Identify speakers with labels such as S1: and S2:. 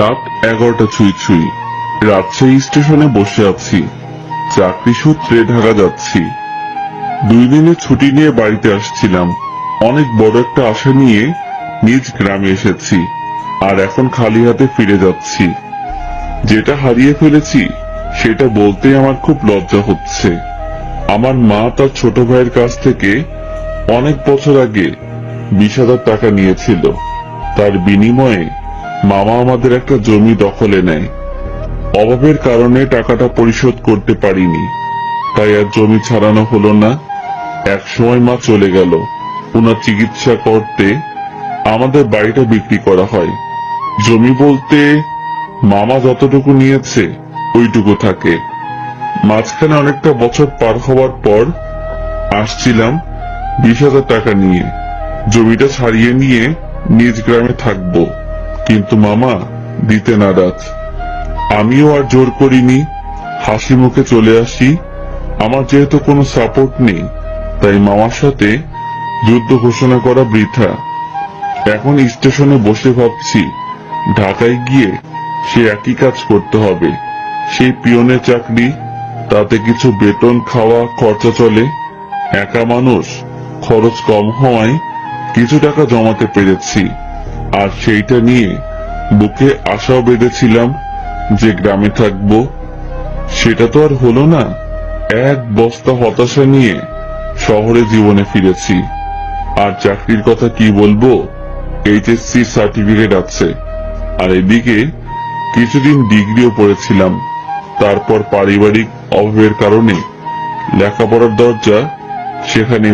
S1: রাত এগারোটা ছুঁই ছুঁই। রাজশাহী স্টেশনে বসে আছি। চাকরি সূত্রে ঢাকা যাচ্ছি। দুই দিনের ছুটি নিয়ে বাড়িতে আসছিলাম। অনেক বড় একটা আশা নিয়ে নিজ গ্রামে এসেছি। আর এখন খালি হাতে ফিরে যাচ্ছি। যেটা হারিয়ে ফেলেছি, সেটা বলতে আমার খুব লজ্জা হচ্ছে। আমার মা তার ছোট ভাইয়ের কাছ থেকে অনেক বছর আগে বিশ টাকা নিয়েছিল। তার বিনিময়ে মামা আমাদের একটা জমি দখলে নেয়। অভাবের কারণে টাকাটা পরিশোধ করতে পারিনি। তাই আর জমি ছাড়ানো হলো না। এক সময় মা চলে গেল। ওনার চিকিৎসা করতে আমাদের বাড়িটা বিক্রি করা হয়। জমি বলতে মামা যতটুকু নিয়েছে, ওইটুকু থাকে। মাঝখানে অনেকটা বছর পার হওয়ার পর আসছিলাম বিশ হাজার টাকা নিয়ে। জমিটা ছাড়িয়ে নিয়ে নিজ গ্রামে থাকব। কিন্তু মামা, দিতে নারাজ। আমিও আর জোর করিনি। হাসি মুখে চলে আসি। আমার যেহেতু কোনো সাপোর্ট নেই, তাই মামার সাথে যুদ্ধ ঘোষণা করা বৃথা। এখন স্টেশনে বসে ভাবছি, ঢাকায় গিয়ে সে একই কাজ করতে হবে। সেই পিয়নের চাকরি, তাতে কিছু বেতন খাওয়া, খরচা চলে। একা মানুষ, খরচ কম হওয়ায় কিছু টাকা জমাতে পেরেছি। আর সেইটা নিয়ে বুকে আশাও বেঁধেছিলাম যে গ্রামে থাকব। সেটা তো আর হলো না। এক বস্তা হতাশা নিয়ে শহরে জীবনে ফিরেছি। আর চাকরির কথা কি বলব? এইচএসসি সার্টিফিকেট আছে। আর এদিকে কিছুদিন ডিগ্রিও পড়েছিলাম। তারপর পারিবারিক অভাবের কারণে লেখাপড়ার দরজা সেখানে